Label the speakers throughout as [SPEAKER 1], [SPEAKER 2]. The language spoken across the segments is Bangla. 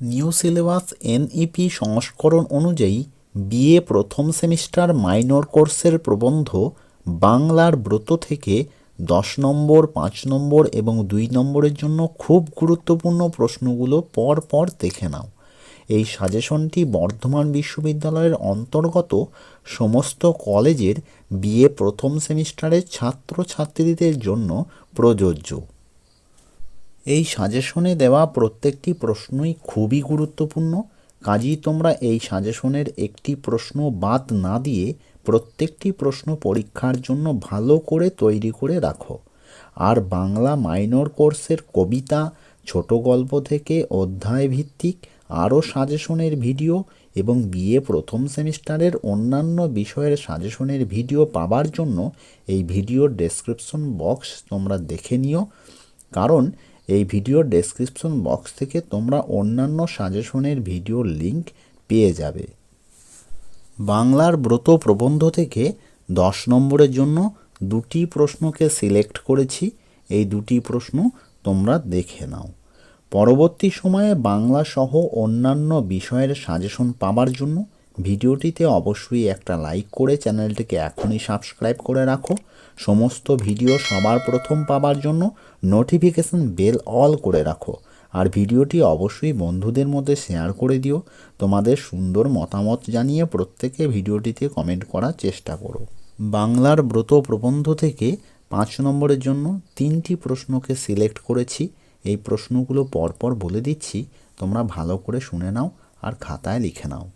[SPEAKER 1] নিউ সিলেবাস এনইপি সংস্করণ অনুযায়ী বিএ প্রথম সেমিস্টার মাইনর কোর্সের প্রবন্ধ বাংলার ব্রত থেকে দশ নম্বর, পাঁচ নম্বর এবং দুই নম্বরের জন্য খুব গুরুত্বপূর্ণ প্রশ্নগুলো পর পর দেখে নাও। এই সাজেশনটি বর্ধমান বিশ্ববিদ্যালয়ের অন্তর্গত সমস্ত কলেজের বিএ প্রথম সেমিস্টারের ছাত্রছাত্রীদের জন্য প্রযোজ্য। এই সাজেশনে দেওয়া প্রত্যেকটি প্রশ্নই খুবই গুরুত্বপূর্ণ। কাজেই তোমরা এই সাজেশনের একটি প্রশ্ন বাদ না দিয়ে প্রত্যেকটি প্রশ্ন পরীক্ষার জন্য ভালো করে তৈরি করে রাখো। আর বাংলা মাইনর কোর্সের কবিতা, ছোট গল্প থেকে অধ্যায় ভিত্তিক আরও সাজেশনের ভিডিও এবং বিএ প্রথম সেমিস্টারের অন্যান্য বিষয়ের সাজেশনের ভিডিও পাবার জন্য এই ভিডিওর ডেসক্রিপশন বক্স তোমরা দেখে নিও। কারণ এই ভিডিওর ডেসক্রিপশন বক্স থেকে তোমরা অন্যান্য সাজেশনের ভিডিওর লিংক পেয়ে যাবে। বাংলার ব্রত প্রবন্ধ থেকে দশ নম্বরের জন্য দুটি প্রশ্নকে সিলেক্ট করেছি। এই দুটি প্রশ্ন তোমরা দেখে নাও। পরবর্তী সময়ে বাংলা সহ অন্যান্য বিষয়ের সাজেশন পাবার জন্য ভিডিওটিতে অবশ্যই একটা লাইক করে চ্যানেলটিকে এখনই সাবস্ক্রাইব করে রাখো। সমস্ত ভিডিও সবার প্রথম পাবার জন্য নোটিফিকেশন বেল অল করে রাখো। আর ভিডিওটি অবশ্যই বন্ধুদের মধ্যে শেয়ার করে দিও। তোমাদের সুন্দর মতামত জানিয়ে প্রত্যেকে ভিডিওটিতে কমেন্ট করার চেষ্টা করো। বাংলার ব্রত প্রবন্ধ থেকে পাঁচ নম্বরের জন্য তিনটি প্রশ্নকে সিলেক্ট করেছি। এই প্রশ্নগুলো পরপর বলে দিচ্ছি। তোমরা ভালো করে শুনে নাও আর খাতায় লিখে নাও।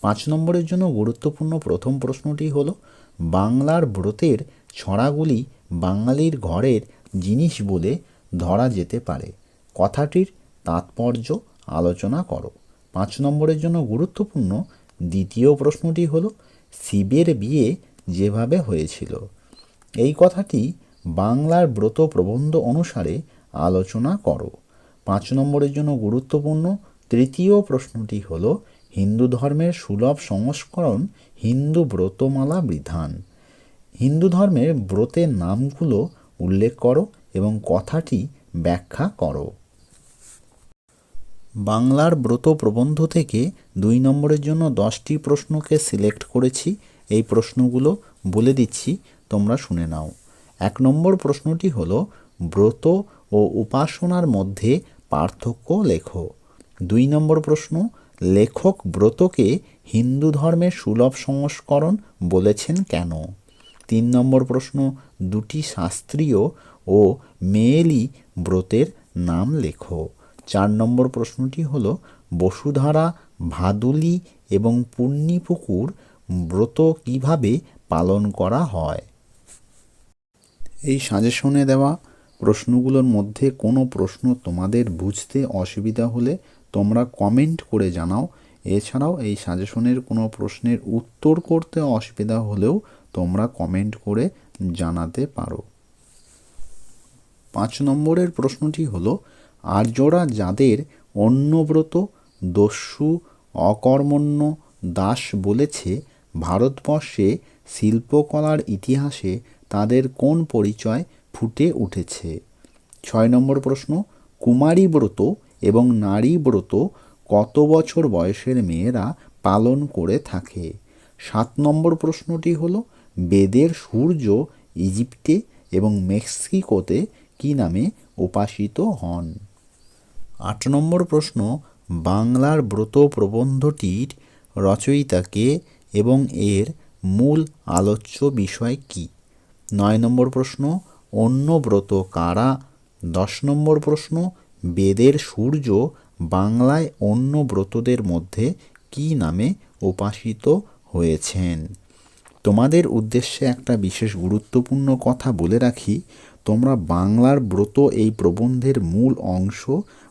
[SPEAKER 1] পাঁচ নম্বরের জন্য গুরুত্বপূর্ণ প্রথম প্রশ্নটি হলো, বাংলার ব্রতের ছড়াগুলি বাঙালির ঘরের জিনিস বলে ধরা যেতে পারে। কথাটির তাৎপর্য আলোচনা করো। পাঁচ নম্বরের জন্য গুরুত্বপূর্ণ দ্বিতীয় প্রশ্নটি হলো, শিবের বিয়ে যেভাবে হয়েছিল। এই কথাটি বাংলার ব্রত প্রবন্ধ অনুসারে আলোচনা করো। পাঁচ নম্বরের জন্য গুরুত্বপূর্ণ তৃতীয় প্রশ্নটি হল হিন্দু ধর্মের সুলভ সংস্করণ হিন্দু ব্রতমালা বিধান। হিন্দু ধর্মের ব্রতের নামগুলো উল্লেখ করো এবং কথাটি ব্যাখ্যা করো। বাংলার ব্রত প্রবন্ধ থেকে দুই নম্বরের জন্য দশটি প্রশ্নকে সিলেক্ট করেছি। এই প্রশ্নগুলো বলে দিচ্ছি, তোমরা শুনে নাও। এক নম্বর প্রশ্নটি হল, ব্রত ও উপাসনার মধ্যে পার্থক্য লেখো। দুই নম্বর প্রশ্ন লেখক ব্রতকে হিন্দু ধর্মের সুলভ সংস্করণ বলেছেন কেন? তিন নম্বর প্রশ্ন, দুটি শাস্ত্রীয় ও মেয়েলি ব্রতের নাম লেখো। চার নম্বর প্রশ্নটি হল, বসুধারা, ভাদুলি এবং পুণ্যিপুকুর ব্রত কীভাবে পালন করা হয়? এই সাজেশনে দেওয়া প্রশ্নগুলোর মধ্যে কোনো প্রশ্ন তোমাদের বুঝতে অসুবিধা হলে তোমরা কমেন্ট করে জানাও। এছাড়াও এই সাজেশনের কোনো প্রশ্নের উত্তর করতে অসুবিধা হলেও তোমরা কমেন্ট করে জানাতে পারো। পাঁচ নম্বরের প্রশ্নটি হলো, আর্যরা যাদের অন্নব্রত দস্যু অকর্মণ্য দাস বলেছে, ভারতবর্ষে শিল্পকলার ইতিহাসে তাদের কোন পরিচয় ফুটে উঠেছে? ছয় নম্বর প্রশ্ন কুমারী ব্রত এবং নারী ব্রত কত বছর বয়সের মেয়েরা পালন করে থাকে? সাত নম্বর প্রশ্নটি হল, বেদের সূর্য ইজিপ্টে এবং মেক্সিকোতে কী নামে উপাসিত হন? আট নম্বর প্রশ্ন, বাংলার ব্রত প্রবন্ধটির রচয়িতাকে এবং এর মূল আলোচ্য বিষয় কী? নয় নম্বর প্রশ্ন, অন্য ব্রত কারা? দশ নম্বর প্রশ্ন বেদের সূর্য বাংলায় অন্য ব্রতদের মধ্যে কি নামে উপাসিত হয়েছেন? তোমাদের উদ্দেশ্যে একটা বিশেষ গুরুত্বপূর্ণ কথা বলে রাখি। তোমরা বাংলার ব্রত এই প্রবন্ধের মূল অংশ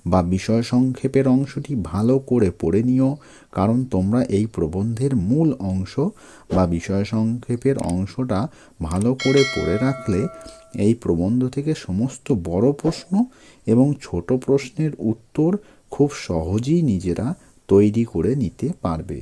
[SPEAKER 1] বা বিষয় সংক্ষেপের অংশটি ভালো করে পড়ে নিও, কারণ তোমরা এই প্রবন্ধের মূল অংশ বা বিষয় সংক্ষেপের অংশটা ভালো করে পড়ে রাখলে এই প্রবন্ধ থেকে সমস্ত বড় প্রশ্ন এবং ছোট প্রশ্নের উত্তর খুব সহজেই নিজেরা তৈরি করে নিতে পারবে।